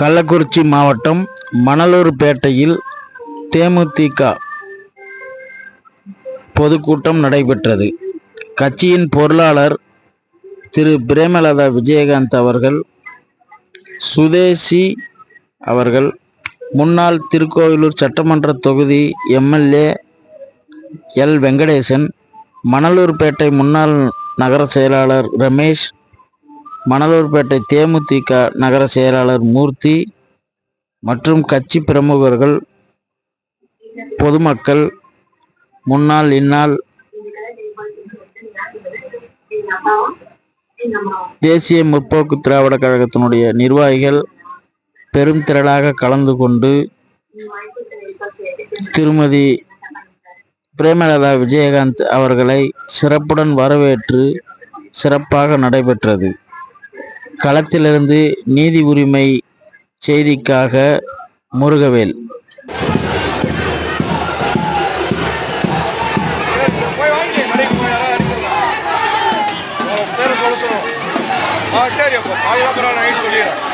கள்ளக்குறிச்சி மாவட்டம் மணலூர்பேட்டையில் தேமுதிக பொதுக்கூட்டம் நடைபெற்றது. கட்சியின் பொருளாளர் திரு பிரேமலதா விஜயகாந்த் அவர்கள் சுதேசி அவர்கள் முன்னாள் திருக்கோவிலூர் சட்டமன்ற தொகுதி எம்எல்ஏ எல் வெங்கடேசன் மணலூர்பேட்டை முன்னாள் நகர செயலாளர் ரமேஷ் மணலூர்பேட்டை தேமுதிக நகர செயலாளர் மூர்த்தி மற்றும் கட்சி பிரமுகர்கள் பொதுமக்கள் முன்னாள் இந்நாள் தேசிய முற்போக்கு திராவிட கழகத்தினுடைய நிர்வாகிகள் பெரும் திரளாக கலந்து கொண்டு திருமதி பிரேமலதா விஜயகாந்த் அவர்களை சிறப்புடன் வரவேற்று சிறப்பாக நடைபெற்றது. களத்திலிருந்து நீதி உரிமை செய்திக்காக முருகவேல். போய் வாங்கி கடைக்கு சொல்லிடுறேன்.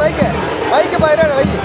மைக்கு மைக்கு மைக்கு பாயிரா மைக்கு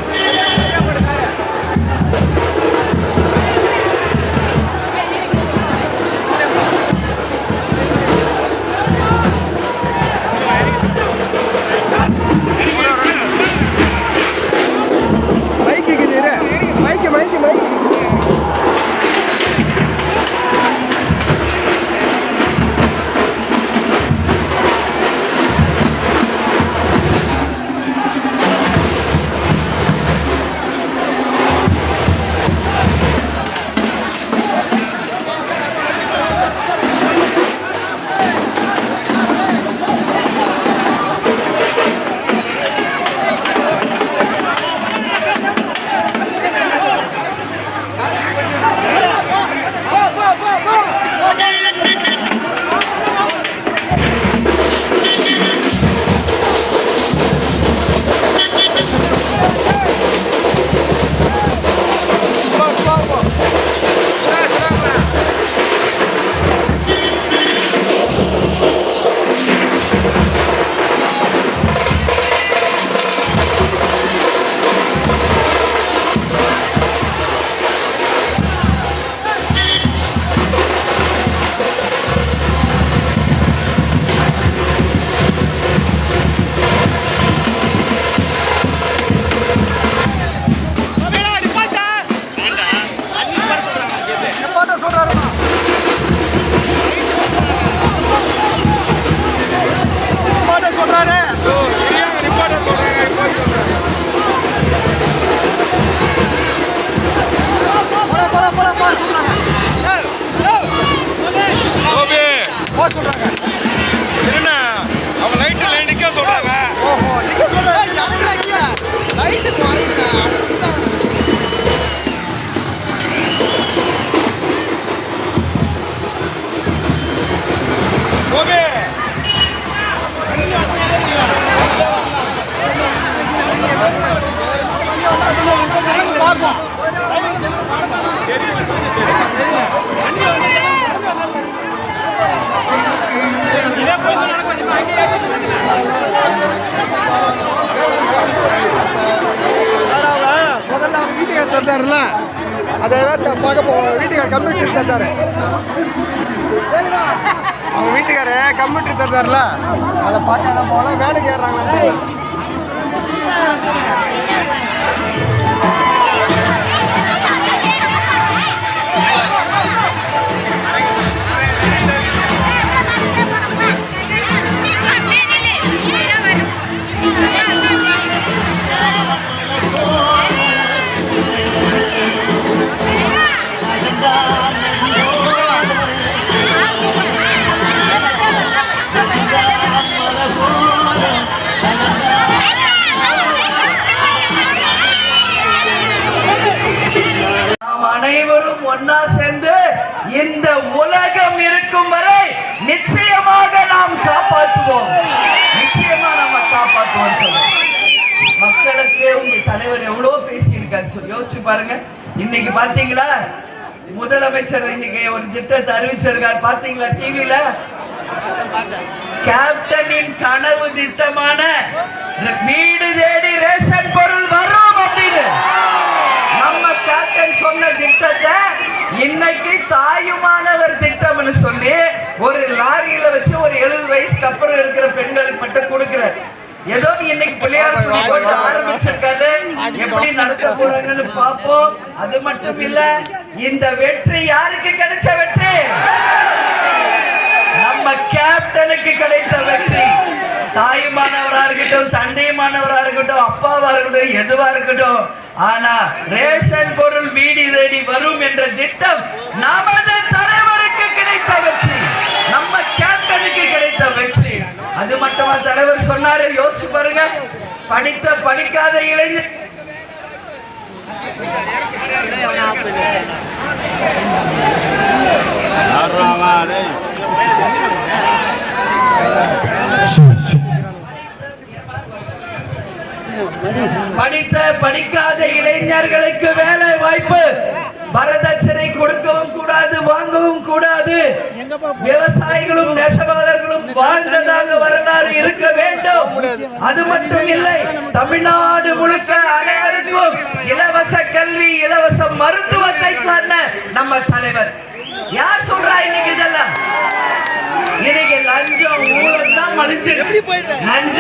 Let's go. பார்க்க போவாங்க வீட்டுக்கார கம்ப்யூட்டர் தந்தாரு. அவங்க வீட்டுக்காரு கம்ப்யூட்டர் தந்தாருல. அதை பார்க்காத போல வேலைக்கு ஏறுறாங்களான்னு தெரியல. யோசிச்சு பாருங்க. இன்னைக்கு பாத்தீங்களா? முதலமைச்சர் இன்னைக்கு ஒரு திட்டத்தை அறிவிச்சிருக்கார். பாத்தீங்களா டிவில கேப்டனின் கனவு திட்டமான வீடு தேடி ரேஷன் பொருள் வரும் அப்படின்னு. நம்ம கேப்டன் சொன்ன திட்டத்தை இன்னைக்கு தாயுமானவர் திட்டம்னு சொல்லி ஒரு லாரியில வச்சு ஒரு எழுபது வயசுக்கு அப்புறம் இருக்கிற பெண்களுக்கு மட்டும் கொடுக்கிறார். ஏதோ இன்னைக்கு பிள்ளையார் சொல்லி போட்டு ஆரம்பிச்சிருக்காரு எப்படி நடத்த போறாங்கன்னு பார்ப்போம். அது மட்டும் இல்ல இந்த வெற்றி யாருக்கு கிடைச்ச வெற்றி? நம்ம கேப்டனுக்கு கிடைத்த வெற்றி. தாயுமானவரா இருக்கட்டும் தந்தையுமானவரா இருக்கட்டும் அப்பாவா இருக்கட்டும் எதுவா இருக்கட்டும். ஆனா ரேஷன் பொருள் வீடு தேடி வரும் என்ற திட்டம் நமது யோசிச்சு பாருங்க. படித்த படிக்காத இளைஞர் படித்த படிக்காத இளைஞர்களுக்கு வேலை வாய்ப்பு. வரதட்சணை கொடுக்கவும் கூடாது வாங்கவும் கூடாது. விவசாயிகளும் நெசவாளர்களும் அது மட்டும் இல்லை தமிழ்நாடு முழுக்க அனைவருக்கும் இலவச கல்வி இலவச மருத்துவத்தை தந்த நம்ம தலைவர். யார் சொல்றா இன்னைக்கு இதெல்லாம்? இன்னைக்கு லஞ்சம் ஊழல் தான் மலிஞ்சு லஞ்சம்